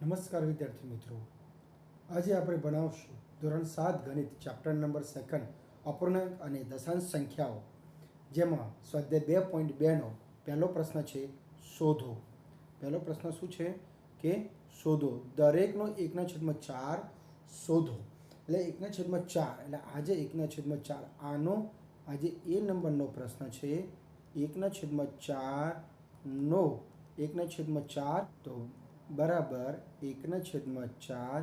નમસ્કાર વિદ્યાર્થી મિત્રો. આજે આપણે ભણાવશું ધોરણ સાત ગણિત ચેપ્ટર નંબર સેકન્ડ અપૂર્ણાંક અને દશાંશ સંખ્યાઓ, જેમાં સ્વાધ્યાય બે પોઈન્ટ બેનો પહેલો પ્રશ્ન છે, શોધો. પહેલો પ્રશ્ન શું છે? કે શોધો. દરેકનો એકના છેદમાં ચાર શોધો. એટલે એકના છેદમાં ચાર, એટલે આજે એકના છેદમાં ચાર. આનો આજે એ નંબરનો પ્રશ્ન છે, એકના છેદમાં ચાર નો. એકના છેદમાં ચાર, તો બરાબર એકના છેદમાં ચાર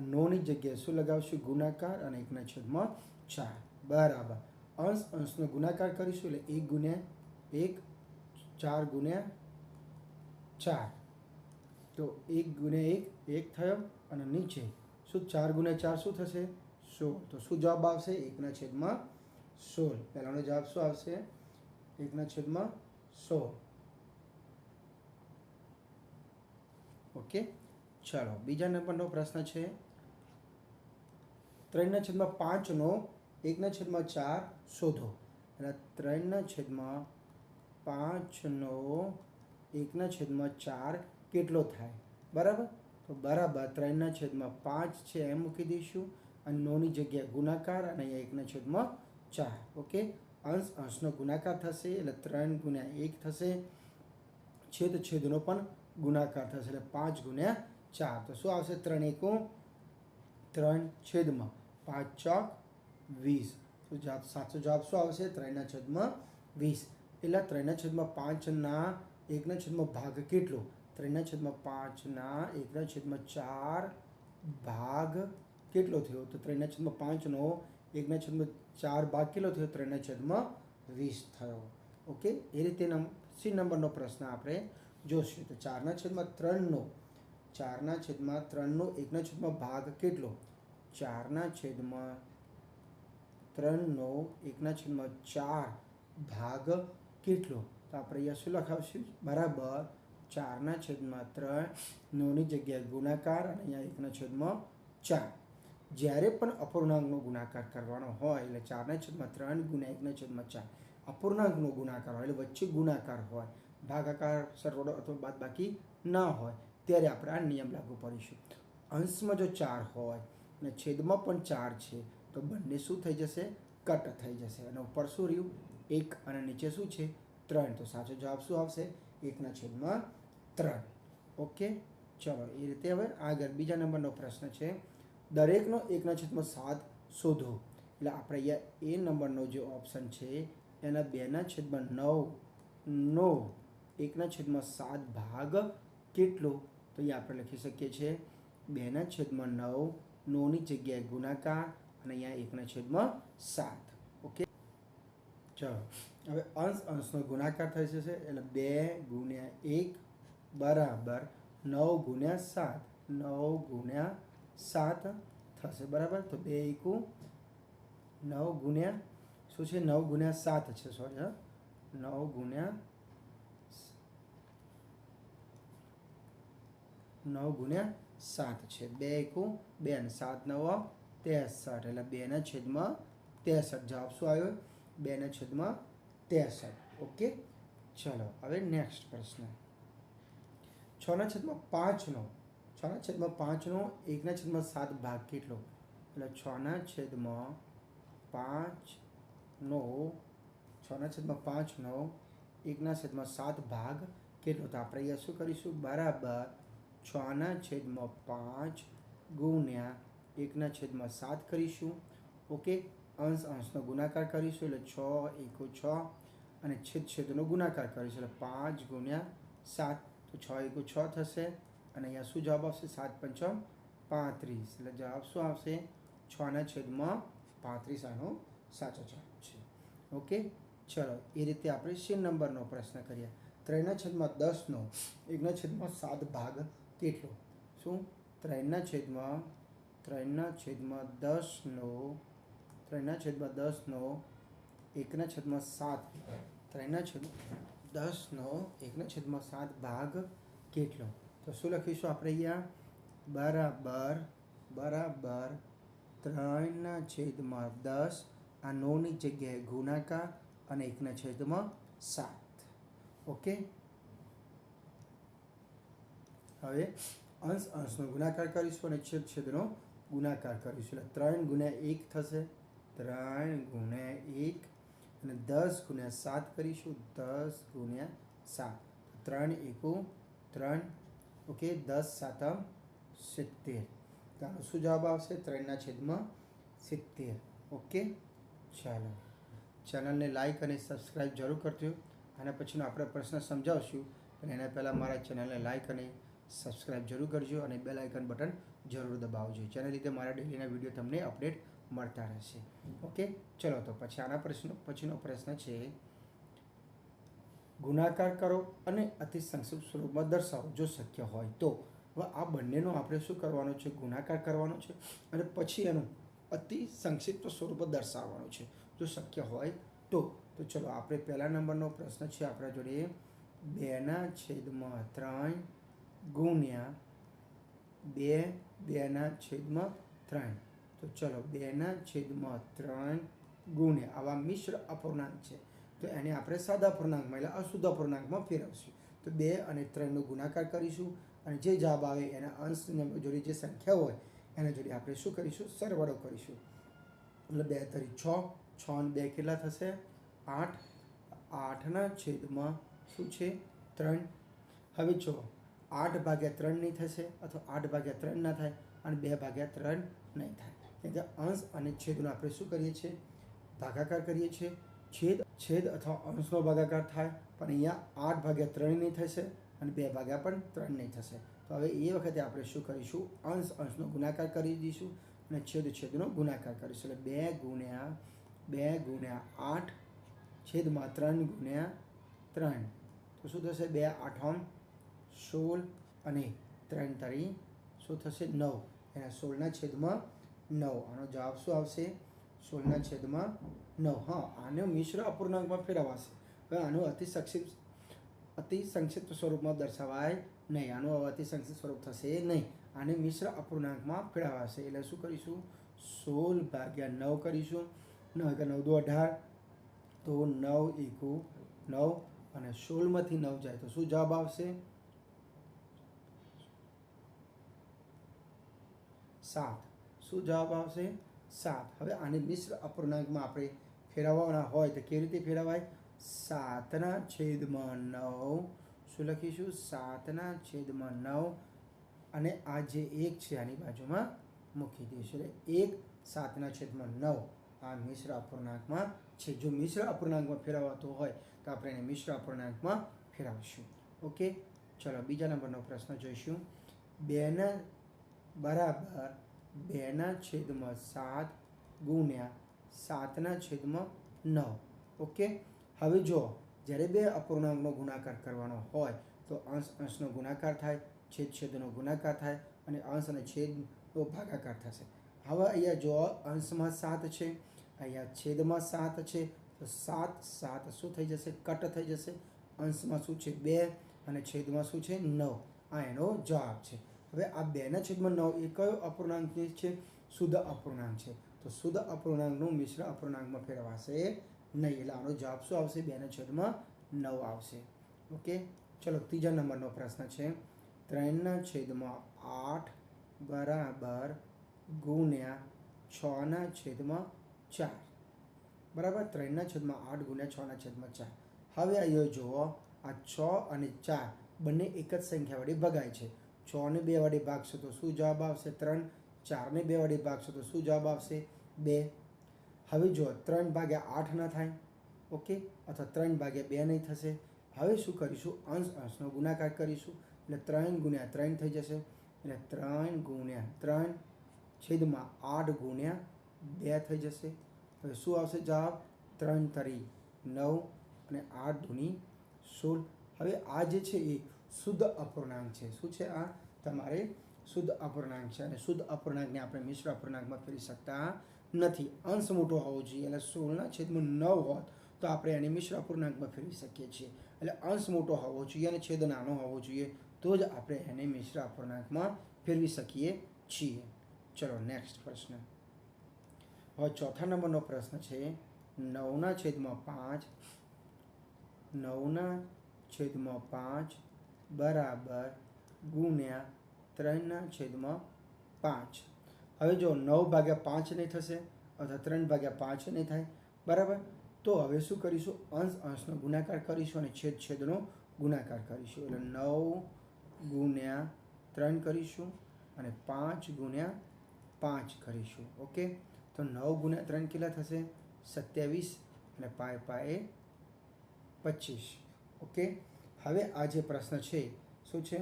નોની જગ્યાએ શું લગાવશું? ગુણાકાર અને એકના છેદમાં ચાર. બરાબર. અંશ અંશનો ગુણાકાર કરીશું એટલે એક ગુણ્યા એક, ચાર ગુણ્યા ચાર. તો એક ગુણ્યા એક એક થયો અને નીચે. શું ચાર ગુણ્યા ચાર શું થશે? સોળ. તો શું જવાબ આવશે? એકના છેદમાં સોળ. પહેલાંનો જવાબ શું આવશે? એકના છેદમાં સોળ. ઓકે? ચાલો, બીજા નંબરનો પ્રશ્ન છે. ત્રણના છેદમાં પાંચનો એકના છેદમાં ચાર શોધો. એટલે ત્રણના છેદમાં પાંચનો એકના છેદમાં ચાર કેટલો થાય? બરાબર? તો બરાબર ત્રણના છેદમાં પાંચ છે, એમ મૂકી દઈશું. અને નોની જગ્યાએ ગુણાકાર અને અહીંયા એકના છેદમાં ચાર. ઓકે? અંશ, અંશનો ગુણાકાર થશે એટલે ત્રણ ગુણ્યા એક થશે. છેદ, છેદનો પણ ગુણાકાર થશે એટલે પાંચ ગુણ્યા ચાર. તો શું આવશે? ત્રણ એકો ત્રણ છેદમાં પાંચ ચોક વીસ. તો જવાબ? સાચો જવાબ શું આવશે? ત્રણના છેદમાં વીસ. એટલે ત્રણના છેદમાં પાંચના એકના છેદમાં ભાગ કેટલો? ત્રણના છેદમાં પાંચના એકના છેદમાં ચાર ભાગ કેટલો થયો? તો ત્રણના છેદમાં પાંચનો એકના છેદમાં ચાર ભાગ કેટલો થયો? ત્રણના છેદમાં વીસ થયો. ઓકે? એ રીતે સી નંબરનો પ્રશ્ન આપણે જોશું. તો ચારના છેદમાં ત્રણનો, ચારના છેદમાં ત્રણનો, એકના છેદમાં ભાગ કેટલો? ચારના છેદમાં ત્રણનો, એકના છેદમાં ચાર ભાગ કેટલો? તો આપણે અહીંયા શું લખાવશું? બરાબર, ચારના છેદમાં ત્રણ નવની જગ્યાએ ગુણાકાર અને અહીંયા એકના છેદમાં ચાર. જ્યારે પણ અપૂર્ણાંકનો ગુણાકાર કરવાનો હોય, એટલે ચારના છેદમાં ત્રણ ગુણ્યા એકના છેદમાં ચાર. અપૂર્ણાંકનો ગુણાકાર હોય, એટલે વચ્ચે ગુણાકાર હોય. ભાગાકાર, સરવાળો અથવા બાદબાકી ન હોય, ત્યારે આપણે આ નિયમ લાગુ પડીશું. અંશમાં જો ચાર હોય અને છેદમાં પણ ચાર છે, તો બંને શું થઈ જશે? કટ થઈ જશે. અને ઉપર શું રહ્યું? એક અને નીચે શું છે? ત્રણ. તો સાચો જવાબ શું આવશે? એકના છેદમાં ત્રણ. ઓકે? ચલો, એ રીતે હવે આગળ બીજા નંબરનો પ્રશ્ન છે. દરેકનો એકના છેદમાં સાત શોધો. એટલે આપણે અહીંયા એ નંબરનો જે ઓપ્શન છે, એના બેના છેદમાં નવ, નો એકના છેદમાં સાત ભાગ કેટલો? તો અહીંયા આપણે લખી શકીએ છીએ બેના છેદમાં નવ નોની જગ્યાએ ગુણાકાર અને અહીંયા એકના છેદમાં સાત. ઓકે? ચાલો, હવે અંશ અંશનો ગુણાકાર થઈ જશે એટલે બે ગુણ્યા એક બરાબર નવ ગુણ્યા સાત. નવ ગુણ્યા સાત થશે બરાબર? તો બે એકુ નવ ગુણ્યા, શું છે? નવ ગુણ્યા સાત છે સોરી હા. નવ ગુણ્યા નવ ગુણ્યા સાત છે. બે એકું, બે અને સાત નવ, ત્રેસઠ. એટલે બેના છેદમાં ત્રેસઠ. જવાબ શું આવ્યો? બેના છેદમાં ત્રેસઠ. ઓકે? ચલો, હવે નેક્સ્ટ પ્રશ્ન. છના છેદમાં પાંચનો છના છેદમાં પાંચનો એકના છેદમાં સાત ભાગ કેટલો? એટલે છના છેદમાં પાંચનો છના છેદમાં પાંચનો એકના છેદમાં સાત ભાગ કેટલો? તો આપણે અહીંયા શું કરીશું? બરાબર છના છેદમાં પાંચ ગુણ્યા એકના છેદમાં સાત કરીશું. ઓકે અંશ અંશનો ગુણાકાર કરીશું એટલે છ એકો છ અને છેદ છેદનો ગુણાકાર કરીશું એટલે પાંચ ગુણ્યા સાત. તો છ એકો છ થશે અને અહીંયા શું જવાબ આવશે? સાત પંચ પાંત્રીસ. એટલે જવાબ શું આવશે? છના છેદમાં પાંત્રીસ આનો સાચો જવાબ છે. ઓકે ચલો, એ રીતે આપણે સીન નંબરનો પ્રશ્ન કરીએ. ત્રણના છેદમાં દસનો, એકના છેદમાં સાત ભાગ, કેટલો? શું? ત્રણના છેદમાં ત્રણના છેદમાં દસનો ત્રણના છેદમાં દસનો, એકના છેદમાં સાત. ત્રણના છેદ દસનો એકના છેદમાં સાત ભાગ, કેટલો? તો શું લખીશું આપણે અહીંયા? બરાબર બરાબર. ત્રણના છેદમાં દસ, આ નોની જગ્યાએ ગુણાકાર અને એકના છેદમાં સાત. ઓકે હવે અંશ અંશનો ગુણાકાર કરીશું અને છેદ છેદનો ગુણાકાર કરીશું એટલે ત્રણ ગુણ્યા એક થશે ત્રણ ગુણ્યા એક અને દસ ગુણ્યા સાત કરીશું દસ ગુણ્યા સાત ત્રણ એકુ ત્રણ ઓકે દસ સાતમ સિત્તેર તો શું જવાબ આવશે ત્રણના છેદમાં સિત્તેર ઓકે ચાલો ચેનલને લાઈક અને સબસ્ક્રાઈબ જરૂર કરજો આના પછીનો આપણે પ્રશ્ન સમજાવશું, પણ એના પહેલાં મારા ચેનલને લાઇક અને સબસ્ક્રાઇબ જરૂર કરજો અને બેલ આઇકન બટન જરૂર દબાવજો, જેના લીધે મારા ડેલીના વીડિયો તમને અપડેટ મળતા રહેશે. ઓકે? ચલો, તો પછી આના પ્રશ્ન, પછીનો પ્રશ્ન છે, ગુણાકાર કરો અને અતિ સંક્ષિપ્ત સ્વરૂપમાં દર્શાવો, જો શક્ય હોય તો. હવે આ બંનેનો આપણે શું કરવાનો છે? ગુણાકાર કરવાનો છે અને પછી એનું અતિ સંક્ષિપ્ત સ્વરૂપ દર્શાવવાનું છે. જો શક્ય હોય તો. તો ચલો, આપણે પહેલા નંબરનો પ્રશ્ન છે આપણા જોડે. બેના છેદમાં ત્રણ ગુણ્યા બે બેના છેદમાં ત્રણ. તો ચલો બેના છેદમાં ત્રણ ગુણ્યા. આવા મિશ્ર અપૂર્ણાંક છે. તો એને આપણે સાદા પૂર્ણાંકમાં એટલે અશુદ્ધ અપૂર્ણાંકમાં ફેરવશું. તો બે અને ત્રણનો ગુણાકાર કરીશું અને જે જવાબ આવે એના અંશ જોડે જે સંખ્યા હોય, એના જોડે આપણે શું કરીશું? સરવાળો કરીશું. એટલે બે તરી છ છ અને બે કેટલા થશે? આઠ, આઠના છેદમાં શું છે? ત્રણ. હવે જો આઠ ભાગ્યા ત્રણ નહીં થશે અથવા આઠ ભાગ્યા ત્રણ ના થાય અને બે ભાગ્યા ત્રણ નહીં થાય. કેમ કે અંશ અને છેદનો આપણે શું કરીએ છીએ? ભાગાકાર કરીએ છીએ. છેદ છેદ અથવા અંશનો ભાગાકાર થાય, પણ અહીંયા આઠ ભાગ્યા ત્રણ નહીં થશે અને બે ભાગ્યા પણ ત્રણ નહીં થશે. તો હવે એ વખતે આપણે શું કરીશું? અંશ, અંશનો ગુણાકાર કરી દઈશું અને છેદ, છેદનો ગુણાકાર કરીશું. એટલે બે ગુણ્યા બે ગુણ્યા આઠ છેદમાં ત્રણ ગુણ્યા ત્રણ. તો શું થશે? બે આઠમ સોળ અને ત્રણ તારી શું થશે? નવ. એના સોળના છેદમાં નવ. આનો જવાબ શું આવશે? સોળના છેદમાં નવ. હા, આને મિશ્ર અપૂર્ણાંકમાં ફેરવાશે. હવે આનું અતિ સંક્ષિપ્ત અતિ સંક્ષિપ્ત સ્વરૂપમાં દર્શાવાય નહીં. આનું અતિ સંક્ષિપ્ત સ્વરૂપ થશે નહીં. આને મિશ્ર અપૂર્ણાંકમાં ફેરવાશે. એટલે શું કરીશું? સોળ ભાગ્યા નવ કરીશું. નવ નવ, દો અઢાર. તો નવ એકુ નવ અને સોળમાંથી નવ જાય. તો શું જવાબ આવશે? સાત. શું જવાબ આવશે? સાત. હવે આને મિશ્ર અપૂર્ણાંકમાં આપણે ફેરવવાના હોય તો કેવી રીતે ફેરવાય? સાતના છેદમાં નવ. શું લખીશું? સાતના છેદમાં નવ. અને આ જે એક છે આની બાજુમાં મૂકી દઈશું. એટલે એક સાતના છેદમાં નવ. આ મિશ્ર અપૂર્ણાંકમાં છે. જો મિશ્ર અપૂર્ણાંકમાં ફેરવાતો હોય, તો આપણે એને મિશ્ર અપૂર્ણાંકમાં ફેરવશું. ઓકે? ચલો, બીજા નંબરનો પ્રશ્ન જોઈશું. બેના બરાબર બેના છેદમાં સાત ગુણ્યા સાતના છેદમાં નવ. ઓકે? હવે જો, જ્યારે બે અપૂર્ણાંકનો ગુણાકાર કરવાનો હોય, તો અંશ અંશનો ગુણાકાર થાય, છેદ છેદનો ગુણાકાર થાય અને અંશ અને છેદનો ભાગાકાર થશે. હવે અહીંયા જો અંશમાં સાત છે અહીંયા છેદમાં સાત છે? તો સાત સાત શું થઈ જશે? કટ થઈ જશે. અંશમાં શું છે? બે અને છેદમાં શું છે? નવ. આ એનો જવાબ છે. હવે આ બેના છેદમાં નવ એ કયો અપૂર્ણાંક છે? શુદ્ધ અપૂર્ણાંક છે. તો શુદ્ધ અપૂર્ણાંકનું મિશ્ર અપૂર્ણાંકમાં ફેરવાશે નહીં. એટલે આનો જવાબ શું આવશે? બેના છેદમાં નવ આવશે. ઓકે? ચલો, ત્રીજા નંબરનો પ્રશ્ન છે. ત્રણના છેદમાં આઠ બરાબર ગુણ્યા છના છેદમાં ચાર. બરાબર? ત્રણના છેદમાં આઠ ગુણ્યા છના છેદમાં ચાર. હવે અહીંયા જુઓ, આ છ અને ચાર બંને એક જ સંખ્યા વડે ભગાય છે. છને બે વડે ભાગશો તો શું જવાબ આવશે? ત્રણ. ચારને બે વડે ભાગશો તો શું જવાબ આવશે? બે. હવે જો ત્રણ ભાગ્યા આઠ ના થાય. ઓકે? અથવા ત્રણ ભાગ્યા બે નહીં થશે. હવે શું કરીશું? અંશ, અંશનો ગુણાકાર કરીશું. એટલે ત્રણ ગુણ્યા ત્રણ થઈ જશે. એટલે ત્રણ ગુણ્યા ત્રણ છેદમાં આઠ ગુણ્યા બે થઈ જશે. હવે શું આવશે? જવાબ ત્રણ તરી, નવ અને આઠ ધૂની સોળ. હવે આ જે છે એ શુદ્ધ અપૂર્ણાંક છે. શું છે આ? તમારે શુદ્ધ અપૂર્ણાંક છે અને શુદ્ધ અપૂર્ણાંકને આપણે મિશ્ર અપૂર્ણાંકમાં ફેરી શકતા નથી. અંશ મોટો હોવો જોઈએ. એટલે સોળના છેદમાં નવ હોત તો આપણે એને મિશ્ર અપૂર્ણાંકમાં ફેરવી શકીએ છીએ. એટલે અંશ મોટો હોવો જોઈએ અને છેદ નાનો હોવો જોઈએ તો જ આપણે એને મિશ્ર અપૂર્ણાંકમાં ફેરવી શકીએ છીએ. ચલો નેક્સ્ટ પ્રશ્ન. હવે ચોથા નંબરનો પ્રશ્ન છે, નવના છેદમાં પાંચ, નવના છેદમાં પાંચ બરાબર ગુણ્યા ત્રણના છેદમાં પાંચ. હવે જો નવ ભાગ્યા પાંચ નહીં થશે, અથવા ત્રણ ભાગ્યા પાંચ નહીં થાય, બરાબર? તો હવે શું કરીશું? અંશ, અંશનો ગુણાકાર કરીશું અને છેદ, છેદનો ગુણાકાર કરીશું. એટલે નવ ગુણ્યા ત્રણ કરીશું અને પાંચ ગુણ્યા પાંચ કરીશું. ઓકે? તો નવ ગુણ્યા ત્રણ કેટલા થશે? સત્યાવીસ અને પાય પાએ પચીસ. ઓકે? હવે આ જે પ્રશ્ન છે, શું છે?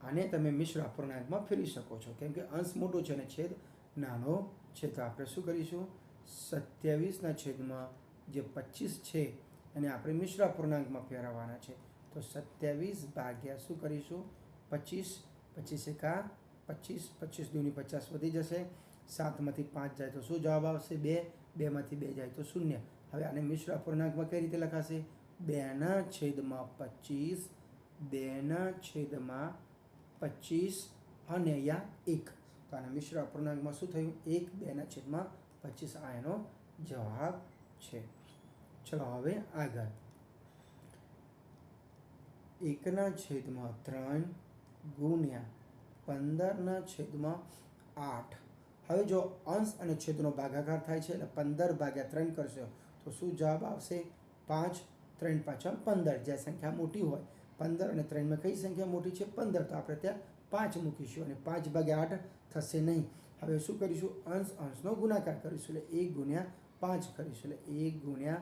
આને તમે મિશ્ર અપૂર્ણાંકમાં ફેરવી શકો છો. કેમ કે અંશ મોટો છે અને છેદ નાનો છે. તો આપણે શું કરીશું? સત્યાવીસના છેદમાં જે પચીસ છે, એને આપણે મિશ્ર અપૂર્ણાંકમાં ફેરવવાના છે. તો સત્યાવીસ ભાગ્યા શું કરીશું? પચીસ. પચીસ એકા પચીસ. પચીસ દૂની પચાસ વધી જશે. સાતમાંથી પાંચ જાય તો શું જવાબ આવશે? બે, બેમાંથી બે જાય તો શૂન્ય. હવે આને મિશ્ર અપૂર્ણાંકમાં કઈ રીતે લખાશે? બેના છેદમાં પચીસ બેના છેદમાં પચીસ અને અહીંયા એક. તો આના મિશ્ર અપૂર્ણાંકમાં શું થયું? એક, બેના છેદમાં પચીસ. આ એનો જવાબ છે. ચલો હવે આગળ. એકના છેદમાં ત્રણ ગુણ્યા પંદરના છેદમાં આઠ. હવે જો અંશ અને છેદનો ભાગાકાર થાય છે એટલે પંદર ભાગ્યા ત્રણ કરશો, તો શું જવાબ આવશે? પાંચ, ત્રણ પાછા પંદર. જ્યાં સંખ્યા મોટી હોય, પંદર અને ત્રણમાં કઈ સંખ્યા મોટી છે? પંદર. તો આપણે ત્યાં પાંચ મૂકીશું અને પાંચ ભાગ્યા આઠ થશે નહીં. હવે શું કરીશું? અંશ અંશનો ગુણાકાર કરીશું એટલે એક ગુણ્યા પાંચ કરીશું એટલે એક ગુણ્યા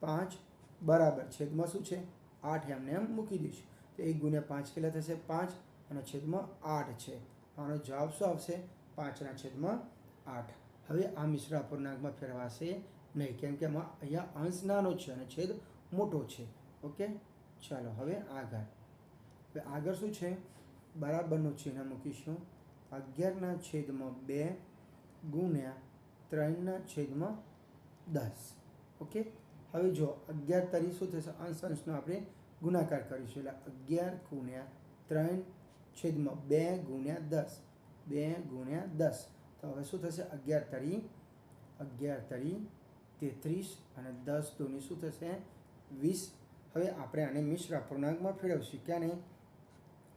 પાંચ બરાબર. છેદમાં શું છે? આઠ એમને એમ મૂકી દઈશું. તો એક ગુણ્યા પાંચ કેટલા થશે? પાંચ અને છેદમાં આઠ છે. આનો જવાબ શું આવશે? પાંચના છેદમાં આઠ. હવે આ મિશ્ર અપૂર્ણાંકમાં ફેરવાશે નહીં, કેમ કે આમાં અહીંયા અંશ નાનો છે અને છેદ મોટો છે. ઓકે? ચાલો, હવે આગળ. હવે આગળ શું છે? બરાબરનું ચિહ્ન મૂકીશું. અગિયારના છેદમાં બે ગુણ્યા ત્રણના છેદમાં દસ. ઓકે? હવે જો અગિયાર તરી શું થશે? અંશ અંશનો આપણે ગુણાકાર કરીશું. એટલે અગિયાર ગુણ્યા ત્રણ છેદમાં બે ગુણ્યા દસ. બે ગુણ્યા દસ. તો હવે શું થશે? અગિયાર તરી અગિયાર તરી તેત્રીસ અને દસ દોની શું થશે? વીસ. હવે આપણે આને મિશ્ર અપૂર્ણાંકમાં ફેરવશું. ક્યાં નહીં?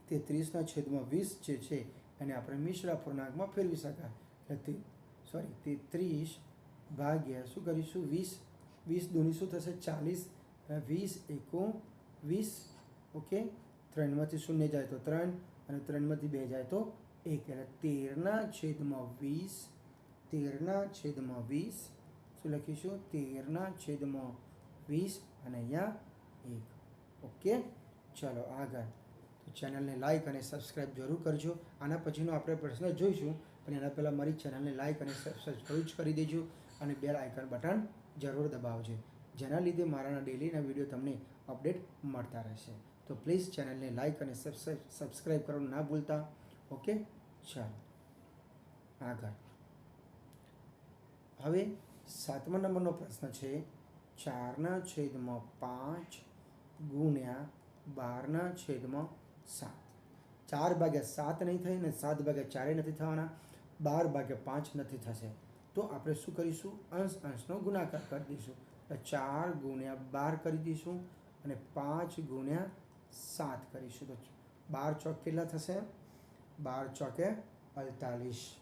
તેત્રીસના છેદમાં વીસ જે છે, એને આપણે મિશ્ર અપૂર્ણાંકમાં ફેરવી શકાય. એટલે સોરી તેત્રીસ ભાગ્યા શું કરીશું? વીસ. વીસ દોની શું થશે? ચાલીસ. વીસ એકો વીસ. ઓકે? ત્રણમાંથી શૂન્ય જાય તો ત્રણ અને ત્રણમાંથી બે જાય તો એક એટલે તેરના છેદમાં વીસ તેરના છેદમાં વીસ શું લખીશું તેરના છેદમાં વીસ અને અહીંયા એક ઓકે ચાલો આગળ તો ચેનલને લાઇક અને સબસ્ક્રાઈબ જરૂર કરજો. આના પછીનો આપણે પ્રશ્ન જોઈશું, પણ એના પહેલાં મારી ચેનલને લાઇક અને સબસ્ક્રાઈબ કરી દેજો અને બેલ આઇકન બટન જરૂર દબાવજો, જેના લીધે મારાના ડેલીના વીડિયો તમને અપડેટ મળતા રહેશે. તો પ્લીઝ ચેનલને લાઇક અને સબસ્ક્રાઈબ કરવાનું ના ભૂલતા. ઓકે ચાલો, આગળ. હવે સાતમા નંબરનો પ્રશ્ન છે, ચારના છેદમાં પાંચ ગુણ્યા બારના છેદમાં સાત. ચાર ભાગ્યા સાત નહીં થઈ ને સાત ભાગ્યા ચારે નથી થવાના, બાર ભાગ્યા પાંચ નથી થશે. તો આપણે શું કરીશું? અંશ અંશનો ગુણાકાર કરી દઈશું. એટલે ચાર ગુણ્યા બાર કરી દઈશું અને પાંચ ગુણ્યા સાત કરીશું. તો બાર ચોક કેટલા થશે? બાર ચોકે અડતાલીસ.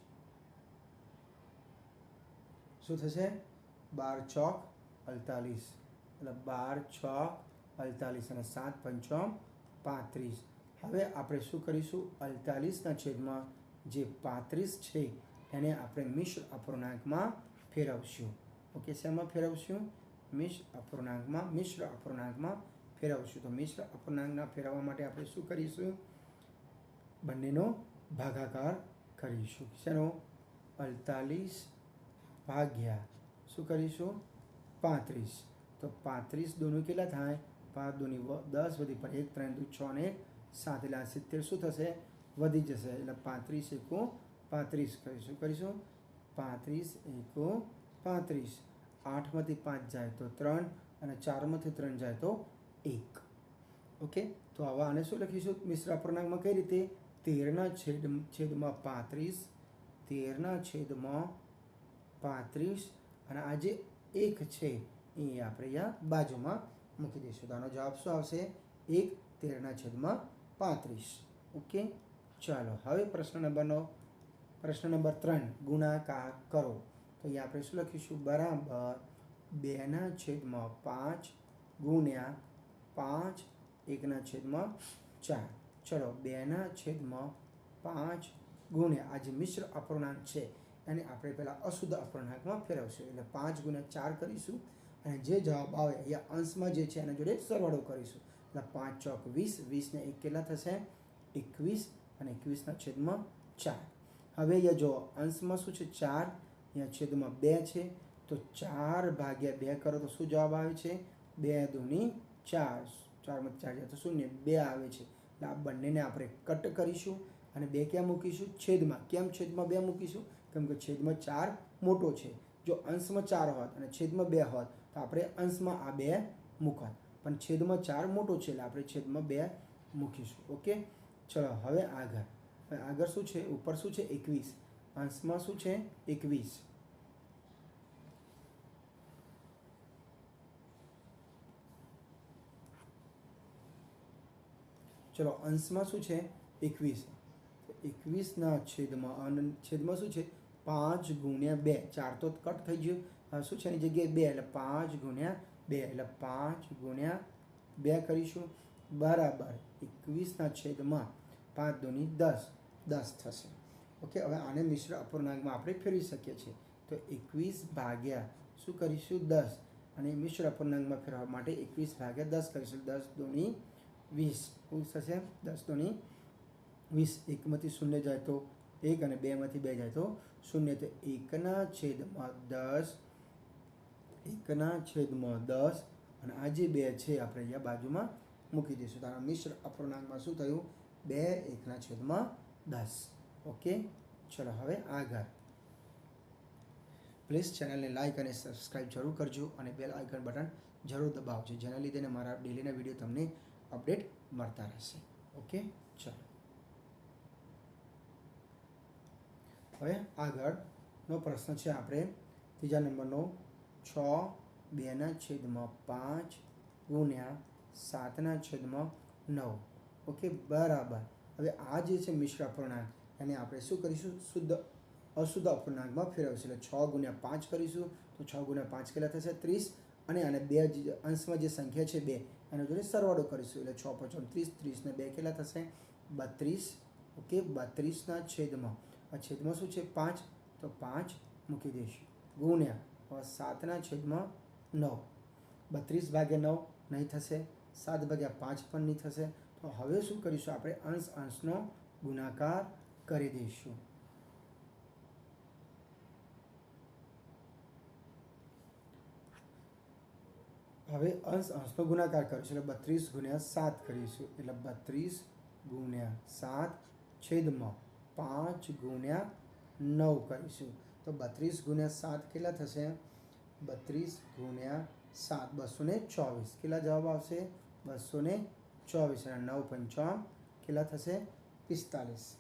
શું થશે? બાર ચોક અડતાલીસ. એટલે બાર ચોક અડતાલીસ અને સાત પંચોમ પાંત્રીસ. હવે આપણે શું કરીશું? અડતાલીસના છેદમાં જે પાંત્રીસ છે, એને આપણે મિશ્ર અપૂર્ણાંકમાં ફેરવશું. ઓકે, શેમાં ફેરવશું? મિશ્ર અપૂર્ણાંકમાં મિશ્ર અપૂર્ણાંકમાં ફેરવશું. તો મિશ્ર અપૂર્ણાંકના ફેરવવા માટે આપણે શું કરીશું? બંનેનો ભાગાકાર કરીશું. શેનો? અડતાલીસ ભાગ્યા. શું કરીશું? પાંત્રીસ. તો પાંત્રીસ દોનું કેટલા થાય? પાંચ દોની દસ વધી પણ એક, ત્રણ દુ, છ ને સાત. એટલે આ સિત્તેર શું થશે? વધી જશે. એટલે પાંત્રીસ એકો પાંત્રીસ કરીશું. કરીશું? પાંત્રીસ એકો પાંત્રીસ. આઠમાંથી પાંચ જાય તો ત્રણ અને ચારમાંથી ત્રણ જાય તો એક. ઓકે? તો આવા આને શું લખીશું? મિશ્ર અપૂર્ણાંકમાં કઈ રીતે? તેરના છેદ છેદમાં પાંત્રીસ, તેરના છેદમાં પાંત્રીસ અને આ જે એક છે. એ આપણે અહીંયા બાજુમાં મૂકી દઈશું. તો આનો જવાબ શું આવશે? એક, તેરના છેદમાં પાંત્રીસ. ઓકે? ચાલો, હવે પ્રશ્ન નંબરનો પ્રશ્ન નંબર ત્રણ, ગુણાકાર કરો. તો અહીંયા આપણે શું લખીશું? બરાબર બેના છેદમાં પાંચ ગુણ્યા પાંચ એકના છેદમાં ચાર. ચલો બેના છેદમાં પાંચ ગુણ્યા. આ જે મિશ્ર અપૂર્ણાંક છે, એને આપણે પહેલાં અશુદ્ધ અપૂર્ણાંકમાં ફેરવશું. એટલે પાંચ ગુણ્યા ચાર કરીશું અને જે જવાબ આવે અહીંયા અંશમાં જે છે, એના જોડે સરવાળો કરીશું. એટલે પાંચ ચોક વીસ, વીસને એક કેટલા થશે? એકવીસ અને એકવીસના છેદમાં ચાર. હવે અહીંયા જો અંશમાં શું છે? ચાર. અહીંયા છેદમાં બે છે. તો ચાર ભાગ્યા બે કરો તો શું જવાબ આવે છે? બે દૂની ચાર. ચારમાં ચાર જાય તો શૂન્ય. બે આવે છે. એટલે આ બંનેને આપણે કટ કરીશું અને બે ક્યાં મૂકીશું? છેદમાં. કેમ છેદમાં બે મૂકીશું? કેમ કે છેદમાં ચાર મોટો છે. જો અંશમાં ચાર હોત અને છેદમાં બે હોત, તો આપણે અંશમાં આ બે મૂકત. પણ છેદમાં ચાર મોટો છે એટલે આપણે છેદમાં બે મૂકીશું. ઓકે? ચલો, હવે આગળ. આગળ શું છે? ઉપર શું છે? એકવીસ. અંશમાં શું છે? એકવીસ. ચલો અંશમાં શું છે? એકવીસ. એકવીસના છેદમાં છેદમાં શું છે? પાંચ ગુણ્યા બે. ચાર તો કટ થઈ ગયું. હવે શું છે એની જગ્યાએ બે? એટલે પાંચ ગુણ્યા બે. એટલે પાંચ ગુણ્યા બે કરીશું. બરાબર. એકવીસના છેદમાં પાંચ દોની દસ. દસ થશે. ઓકે, હવે આને મિશ્ર અપૂર્ણાંકમાં આપણે ફેરવી શકીએ છીએ. તો એકવીસ ભાગ્યા શું કરીશું? દસ. અને મિશ્ર અપૂર્ણાંકમાં ફેરવવા માટે એકવીસ ભાગ્યા દસ કરીશું. દસ દોની વીસ. શું થશે? દસ દોની વીસ એકમાંથી શૂન્ય જાય તો એક અને બેમાંથી બે જાય તો શૂન્ય. તો એકના છેદમાં દસ. એકના છેદમાં દસ. અને આ જે બે છે, આપણે અહીંયા બાજુમાં મૂકી દઈશું. તો આના મિશ્ર અપૂર્ણાંકમાં શું થયું? બે એકના છેદમાં દસ. ઓકે? ચલો, હવે આગળ. પ્લીઝ ચેનલને લાઇક અને સબસ્ક્રાઇબ જરૂર કરજો અને બેલ આઇકન બટન જરૂર દબાવજો. જેના લીધે મારા ડેલીના વીડિયો તમને અપડેટ મળતા રહેશે. ઓકે? ચાલો. હવે આગળનો પ્રશ્ન છે આપણે. ત્રીજા નંબરનો. છ, બેના છેદમાં પાંચ, ગુણ્યા સાતના છેદમાં નવ. ઓકે? બરાબર. હવે આ જે છે મિશ્ર અપૂર્ણાંક, એને આપણે શું કરીશું? શુદ્ધ, અશુદ્ધ અપૂર્ણાંકમાં ફેરવશું. એટલે છ ગુણ્યા પાંચ કરીશું, તો છ ગુણ્યા પાંચ કેટલા થશે? ત્રીસ. અને આને બે અંશમાં જે સંખ્યા છે, બે એના જોડે સરવાળો કરીશું. એટલે છ પચોન ત્રીસ ત્રીસને બે કેટલા થશે? બત્રીસ. ઓકે, બત્રીસના છેદમાં. આ છેદમાં શું છે? પાંચ. તો પાંચ મૂકી દઈશું. ગુણ્યા. હવે સાતના છેદમાં નવ. બત્રીસ ભાગ્યા નવ નહીં થશે. સાત ભાગ્યા પાંચ પણ નહીં થશે. તો હવે શું કરીશું? આપણે અંશ અંશનો ગુણાકાર કરી દઈશું. હવે અંશ અંશનો ગુણાકાર કરીશું. એટલે બત્રીસ ગુણ્યા સાત કરીશું. એટલે બત્રીસ ગુણ્યા સાત છેદમાં પાંચ ગુણ્યા નવ કરીશું. તો બત્રીસ ગુણ્યા સાત કેટલા થશે? બત્રીસ ગુણ્યા સાત. બસો ને ચોવીસ. કેટલા જવાબ આવશે? બસો ને ચોવીસ. અને નવ પંચાવન કેટલા થશે? પિસ્તાલીસ.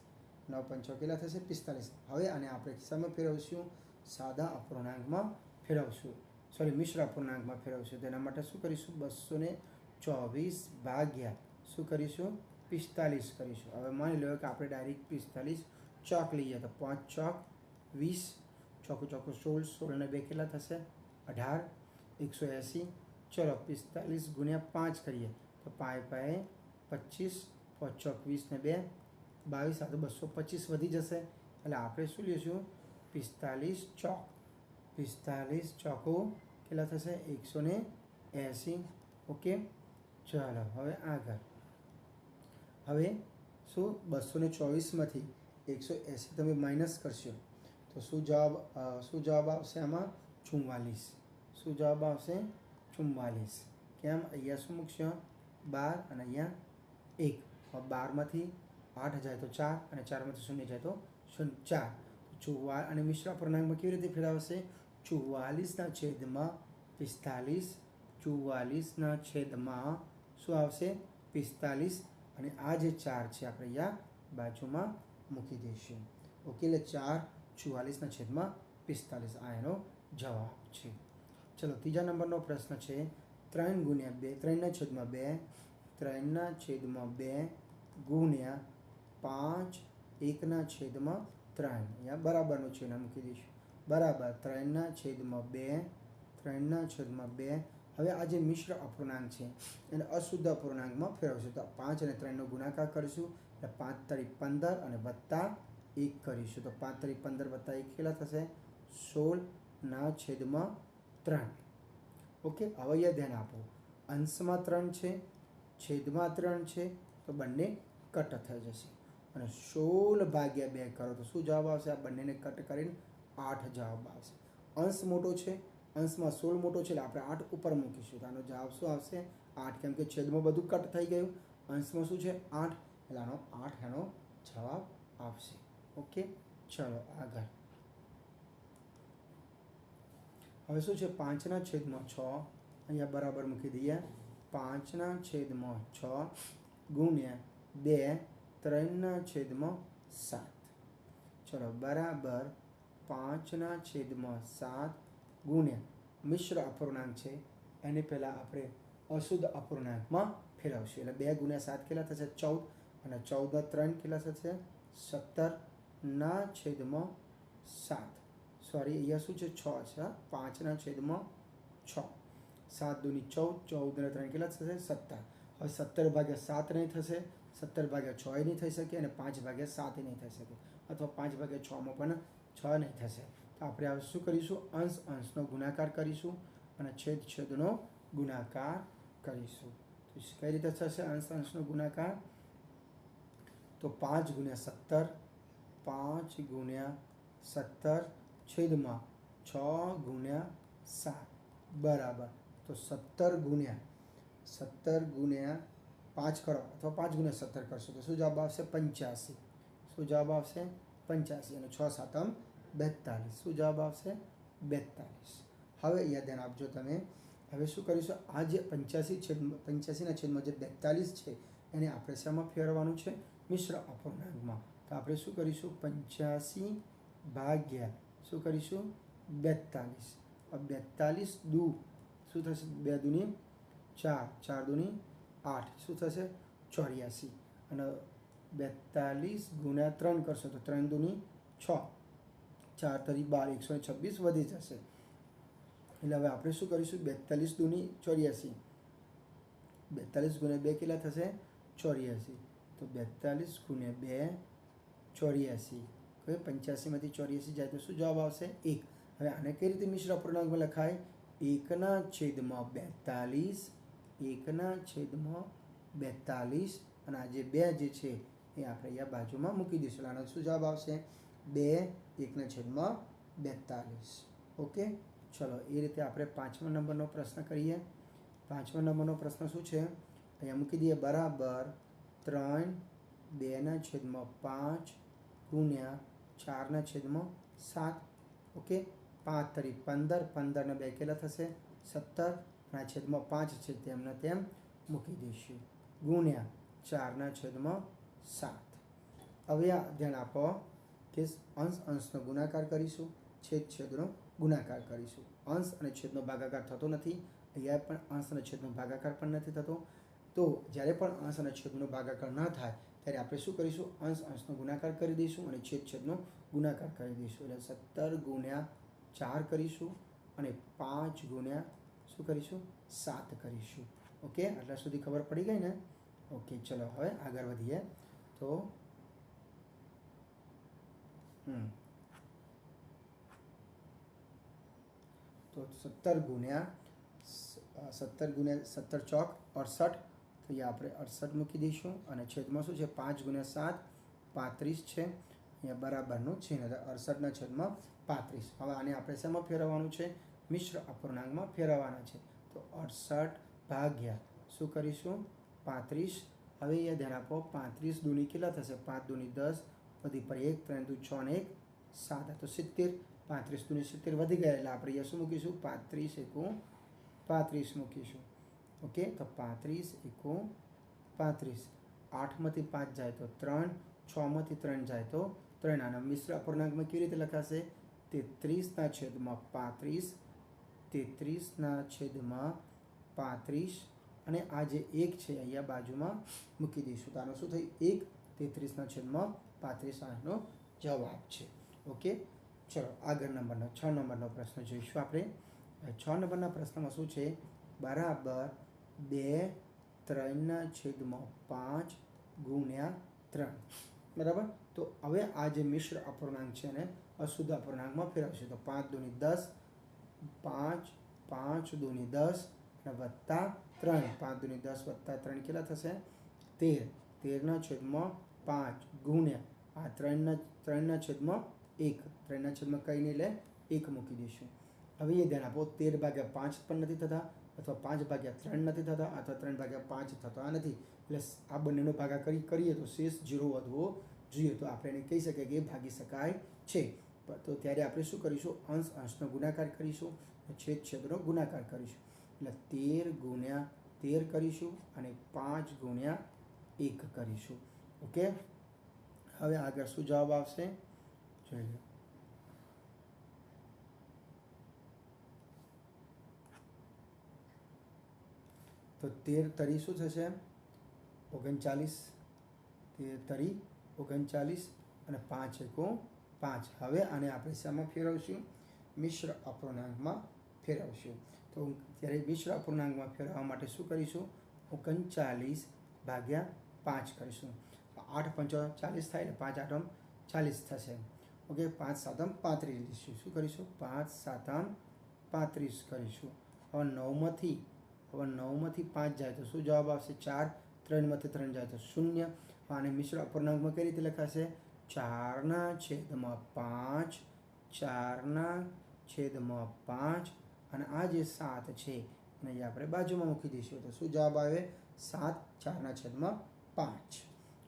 નવ પંચાવન કેટલા થશે? પિસ્તાલીસ. હવે આને આપણે કિસ્સામાં ફેરવશું. સાદા અપૂર્ણાંકમાં ફેરવશું. સોરી, મિશ્ર અપૂર્ણાંકમાં ફેરવશું. તેના માટે શું કરીશું? બસો ને ચોવીસ ભાગ્યા. શું કરીશું? પિસ્તાલીસ કરીશું. હવે માની લો કે આપણે ડાયરેક્ટ પિસ્તાલીસ ચોક લઈએ. તો પાંચ ચોક, વીસ. ચોખ્ખું ચોખ્ખું સોળ. સોળને બે કેટલા થશે? અઢાર. એકસો એંસી. ચલો, પિસ્તાલીસ ગુણ્યા પાંચ કરીએ. તો પાય પાયે પચીસ. પાંચ ચોક, વીસને બે. બાવીસ તો બસો પચીસ વધી જશે. એટલે આપણે શું લઈશું? પિસ્તાલીસ ચોક. પિસ્તાલીસ ચોકો કેટલા થશે? એકસો ને એંસી. ઓકે, ચાલો, હવે આગળ. હવે શું? બસો ને ચોવીસમાંથી એકસો એંસી તમે માઇનસ કરશો. તો શું જવાબ શું જવાબ આવશે આમાં? ચુમ્માલીસ. શું જવાબ આવશે? ચુમ્માલીસ. કેમ? અહીંયા શું મૂકશો? બાર અને અહીંયા એક. બારમાંથી આઠ જાય તો ચાર અને ચારમાંથી શૂન્ય જાય તો શૂન્ય ચાર. ચુવા અને મિશ્ર અપૂર્ણાંકમાં કેવી રીતે ફેરવશે? ચુવ્વાલીસના છેદમાં પિસ્તાલીસ ચુવાલીસના છેદમાં શું આવશે પિસ્તાલીસ અને આ જે ચાર છે આપણે અહીંયા બાજુમાં મૂકી દઈશું ઓકે એટલે ચાર ચુવાલીસના છેદમાં પિસ્તાલીસ આ એનો જવાબ છે ચલો ત્રીજા નંબરનો પ્રશ્ન છે ત્રણ ગુણ્યા બે ત્રણના છેદમાં બે ત્રણના છેદમાં બે ગુણ્યા પાંચ એકના છેદમાં ત્રણ અહીંયા બરાબરનું ચિહ્ન મૂકી દઈશું બરાબર, ત્રણના છેદમાં બે, ત્રણના છેદમાં બે. હવે આ જે મિશ્ર અપૂર્ણાંક છે, એને અશુદ્ધ અપૂર્ણાંકમાં ફેરવશું. તો પાંચ અને ત્રણનો ગુણાકાર કરીશું, એટલે પાંચ તરી પંદર અને વત્તા એક કરીશું. તો પાંચ તરી પંદર વત્તા એક કેટલા થશે? સોળના છેદમાં ત્રણ. ઓકે, હવે અહીંયા ધ્યાન આપો. અંશમાં ત્રણ છે, છેદમાં ત્રણ છે, તો બંને કટ થઈ જશે. અને સોળ ભાગ્યા બે કરો, તો શું જવાબ આવશે? આ બંનેને કટ કરીને આઠ જવાબ આવશે. અંશ મોટો છે, અંશમાં સોળ મોટો છે, એટલે આપણે આઠ ઉપર મૂકીશું. તો આનો જવાબ શું આવશે? આઠ, કેમ કે છેદમાં બધું કટ થઈ ગયું. અંશમાં શું છે? આઠ. એટલે આનો આઠ, એનો જવાબ આવશે. ઓકે? ચલો, આગળ. હવે શું છે? પાંચના છેદમાં છ. અહીંયા બરાબર મૂકી દઈએ. પાંચના છેદમાં છ ગુણ્યા બે, ત્રણના છેદમાં સાત. ચલો, બરાબર પાંચના છેદમાં સાત ગુણ્યા મિશ્ર અપૂર્ણાંક છે. એને પહેલાં આપણે અશુદ્ધ અપૂર્ણાંકમાં ફેરવશું. એટલે બે ગુણ્યા સાત કેટલા થશે? ચૌદ. અને ચૌદ ત્રણ કેટલા થશે? સત્તરના છેદમાં સાત. સોરી અહીંયા શું છે? છ છે પાંચના છેદમાં છ. સાત દુની ચૌદ ચૌદ ને ત્રણ કેટલા થશે? સત્તર. હવે સત્તર ભાગ્યા સાત નહીં થશે. સત્તર ભાગ્યા છ નહીં થઈ શકે અને પાંચ ભાગ્યા સાત નહીં થઈ શકે. અથવા પાંચ ભાગ્યા છમાં પણ છ નહીં થશે. તો આપણે હવે શું કરીશું? અંશ, અંશનો ગુણાકાર કરીશું અને છેદ, છેદનો ગુણાકાર કરીશું. તો કઈ રીતે થશે? અંશ, અંશનો ગુણાકાર? તો પાંચ ગુણ્યા સત્તર, પાંચ ગુણ્યા સત્તર, છેદમાં છ ગુણ્યા સાત. બરાબર. તો સત્તર ગુણ્યા સત્તર ગુણ્યા પાંચ કરો. અથવા પાંચ ગુણ્યા સત્તર કરશો તો શું જવાબ આવશે? પંચ્યાસી. શું જવાબ આવશે? પંચ્યાસી અને છ સાતમ બેતાલીસ. શું જવાબ આવશે? બેતાલીસ. હવે અહીંયા ધ્યાન આપજો તમે. હવે શું કરીશું? આ જે પંચ્યાસી છેદ પંચ્યાસીના છેદમાં જે બેતાલીસ છે, એને આપણે શામાં ફેરવવાનું છે? મિશ્ર અપૂર્ણાંકમાં. તો આપણે શું કરીશું? પંચ્યાસી ભાગ્યા, શું કરીશું? બેતાલીસ. બેતાલીસ દુ, શું થશે? બે દુની ચાર. ચાર દુની આઠ. શું થશે? ચોર્યાસી. અને બેતાલીસ ગુણ્યા ત્રણ કરશો તો ત્રણ દૂની છ. ચાર તરી બાર, એકસો છવ્વીસ વધી જશે. એટલે હવે આપણે શું કરીશું? બેતાલીસ દૂની ચોર્યાસી. બેતાલીસ ગુણ્યા બે કેટલા થશે? ચોર્યાસી. તો બેતાલીસ ગુણ્યા બે ચોર્યાસી. હવે પંચ્યાસીમાંથી ચોર્યાસી જાય તો શું જવાબ આવશે? એક. હવે આને કઈ રીતે મિશ્ર અપૂર્ણાંકમાં લખાય? એકના છેદમાં બેતાલીસ, એકના છેદમાં બેતાલીસ, અને આ જે બે જે છે એ આપણે અહીંયા બાજુમાં મૂકી દઈશું. આનો શું જવાબ આવશે? બે, એકના છેદમાં બેતાલીસ. ઓકે? ચલો, એ રીતે આપણે પાંચમા નંબરનો પ્રશ્ન કરીએ. પાંચમા નંબરનો પ્રશ્ન શું છે? અહીંયા મૂકી દઈએ, બરાબર ત્રણ, બેના છેદમાં પાંચ, ગુણ્યા ચારના છેદમાં સાત. ઓકે? પાંચ તરી પંદર, પંદરના બે કેટલા થશે? સત્તર. ના છેદમાં પાંચ છે તેમને તેમ મૂકી દઈશું. ગુણ્યા ચારના છેદમાં સાત. હવે આ ધ્યાન આપો કે અંશ અંશનો ગુણાકાર કરીશું, છેદ છેદનો ગુણાકાર કરીશું. અંશ અને છેદનો ભાગાકાર થતો નથી, અહીંયા પણ અંશ અને છેદનો ભાગાકાર પણ નથી થતો. તો જ્યારે પણ અંશ અને છેદનો ભાગાકાર ન થાય, ત્યારે આપણે શું કરીશું? અંશ અંશનો ગુણાકાર કરી દઈશું અને છેદ છેદનો ગુણાકાર કરી દઈશું. એટલે સત્તર ગુણ્યા ચાર કરીશું અને પાંચ ગુણ્યા શું કરીશું? સાત કરીશું. ઓકે? આટલા સુધી ખબર પડી ગઈ ને? ઓકે, ચલો હવે આગળ વધીએ. તો, હમ. તો સત્તર ગુણ્યા સત્તર ગુણ્યા સત્તર ચોક અડસઠ, તો અહીંયા આપણે અડસઠ મૂકી દઈશું અને છેદમાં શું છે? પાંચ ગુણ્યા સાત, પાંત્રીસ છે. અહીંયા બરાબરનું ચિહ્ન અડસઠના છેદમાં પાંત્રીસ. હવે આને આપણે શેમાં ફેરવવાનું છે? મિશ્ર અપૂર્ણાંકમાં ફેરવવાના છે. તો અડસઠ ભાગ્યા, શું કરીશું? પાંત્રીસ હવે અહીંયા ધ્યાન આપો પાંત્રીસ દૂની કેટલા થશે? પાંચ દૂની દસ, વધી પર એક, ત્રણ દૂ છ ને એક, સાત. તો સિત્તેર. પાંત્રીસ દૂની સિત્તેર વધી ગયા એટલે આપણે અહીંયા શું મૂકીશું? પાંત્રીસ એકું પાંત્રીસ મૂકીશું. ઓકે? તો પાંત્રીસ એકું પાંત્રીસ. આઠમાંથી પાંચ જાય તો ત્રણ છમાંથી ત્રણ જાય તો ત્રણ. આના મિશ્ર અપૂર્ણાંકમાં કેવી રીતે લખાશે? તેત્રીસના છેદમાં પાંત્રીસ, તેત્રીસના છેદમાં પાંત્રીસ અને આ જે એક છે, અહીંયા બાજુમાં મૂકી દઈશું. તો આનો શું થયું? એક, તેત્રીસના છેદમાં પાંત્રીસ આઠનો જવાબ છે. ઓકે? ચલો, આગળ નંબરનો, છ નંબરનો પ્રશ્ન જોઈશું આપણે. છ નંબરના પ્રશ્નમાં શું છે? બરાબર બે, ત્રણના છેદમાં પાંચ ગુણ્યા ત્રણ. બરાબર? તો હવે આ જે મિશ્ર અપૂર્ણાંક છે ને, અશુદ્ધ અપૂર્ણાંકમાં ફેરવશે. તો પાંચ દૂની દસ, પાંચ પાંચ દૂની દસ, અને વત્તા ત્રણ, પાંચ દુની દસ વત્તા ત્રણ કેટલા થશે? તેર. તેરના છેદમાં પાંચ ગુણ્યા. આ ત્રણના ત્રણના છેદમાં એક. ત્રણના છેદમાં કંઈ નહીં લે એક મૂકી દઈશું. હવે એ ધ્યાન આપો, તેર ભાગ્યા પાંચ પણ નથી થતા અથવા પાંચ ભાગ્યા ત્રણ નથી થતા અથવા ત્રણ ભાગ્યા પાંચ થતા નથી. એટલે આ બંનેનો ભાગાકાર કરીએ તો શેષ જીરો વધવો જોઈએ. તો આપણે એને કહી શકીએ કે એ ભાગી શકાય છે. તો ત્યારે આપણે શું કરીશું? અંશ, અંશનો ગુણાકાર કરીશું છેદ, છેદનો ગુણાકાર કરીશું. એટલે તેર ગુણ્યા તેર કરીશું અને પાંચ ગુણ્યા એક કરીશું. ઓકે હવે આગળ શું જવાબ આવશે? જોઈ તો તેર તરી શું થશે? ઓગણચાલીસ. તેર તરી ઓગણચાલીસ અને પાંચ એકો પાંચ. હવે આને આપણે શામાં ફેરવશું? મિશ્ર અપૂર્ણાંકમાં ફેરવશું. તો ત્યારે મિશ્ર અપૂર્ણાંકમાં ફેરવવા માટે શું કરીશું? ઓગણચાલીસ ભાગ્યા પાંચ કરીશું. આઠ પંચો ચાલીસ થાય એટલે પાંચ આઠમ ચાલીસ થશે. ઓકે, પાંચ સાતમ પાંત્રીસ લઈશું શું કરીશું? પાંચ સાતમ પાંત્રીસ કરીશું. હવે નવમાંથી હવે નવમાંથી પાંચ જાય તો શું જવાબ આવશે? ચાર, ત્રણમાંથી ત્રણ જાય તો શૂન્ય. અને મિશ્ર અપૂર્ણાંકમાં કઈ રીતે લખાશે? ચારના છેદમાં પાંચ, ચારના છેદમાં પાંચ અને આ જે સાત છે એને અહીં આપણે બાજુમાં મૂકી દઈશું. તો શું જવાબ આવે? સાત ચારના છેદમાં પાંચ.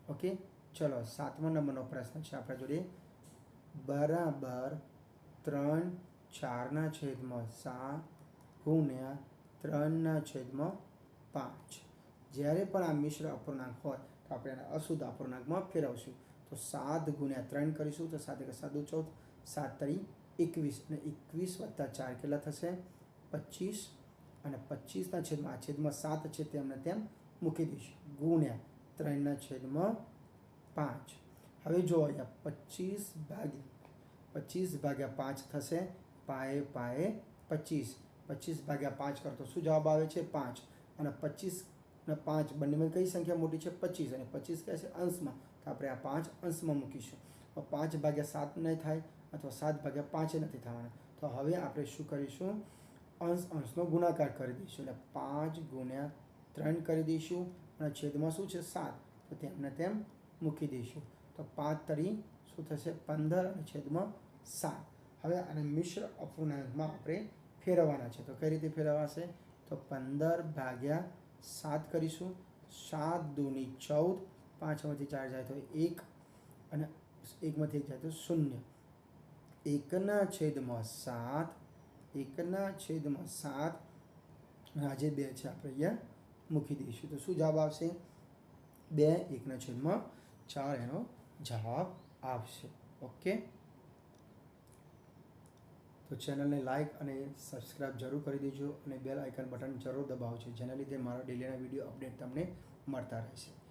ઓકે? ચલો, સાતમા નંબરનો પ્રશ્ન છે આપણા જોડે. બરાબર ત્રણ ચારના છેદમાં સાત ગુણ્યા ત્રણના છેદમાં પાંચ. જ્યારે પણ આ મિશ્ર અપૂર્ણાંક હોય, તો આપણે એને અશુદ્ધ અપૂર્ણાંકમાં ફેરવશું. તો સાત ગુણ્યા ત્રણ કરીશું તો સાત એક સાદું ચૌદ. સાત તરી એકવીસ. અને એકવીસ વત્તા ચાર કેટલા થશે? પચીસ અને પચીસના છેદમાં, આ છેદમાં સાત છે તેમને તેમ મૂકી દઈશું. ગુણ્યા ત્રણના છેદમાં પાંચ. હવે જો અહીંયા પચીસ ભાગ્યા પચીસ ભાગ્યા પાંચ થશે, પાએ પાએ પચીસ. પચીસ ભાગ્યા પાંચ કરતો શું જવાબ આવે છે? પાંચ. અને પચીસ અને પાંચ બંનેમાં કઈ સંખ્યા મોટી છે? પચીસ. અને પચીસ કહે છે અંશમાં. તો આપણે આ પાંચ અંશમાં મૂકીશું. તો પાંચ ભાગ્યા સાત નહીં થાય અથવા સાત ભાગ્યા પાંચે નથી થવાના. તો હવે આપણે શું કરીશું? અંશ અંશનો ગુણાકાર કરી દઈશું. એટલે પાંચ ગુણ્યા ત્રણ કરી દઈશું અને છેદમાં શું છે? સાત. તો તેમને તેમ મૂકી દઈશું. તો પાંચ તરી શું થશે? પંદર અને છેદમાં સાત. હવે આને મિશ્ર અપૂર્ણાંકમાં આપણે ફેરવવાના છે. તો કઈ રીતે ફેરવાશે? તો પંદર ભાગ્યા સાત કરીશું. સાત દૂની ચૌદ. પાંચમાંથી ચાર જાય તો એક અને એકમાંથી એક જાય તો શૂન્ય. એકના છેદમાં સાત એકના છેદમાં સાત રાજે બે છે આપણે અહીંયા મૂકી દઈશું. તો શું જવાબ આવશે? બે એકના છેદમાં ચાર એનો જવાબ આવશે. ઓકે? તો ચેનલને લાઇક અને સબસ્ક્રાઇબ જરૂર કરી દેજો અને બેલ આઇકન બટન જરૂર દબાવજો, જેના લીધે મારા ડેલીના વીડિયો અપડેટ તમને મળતા રહેશે.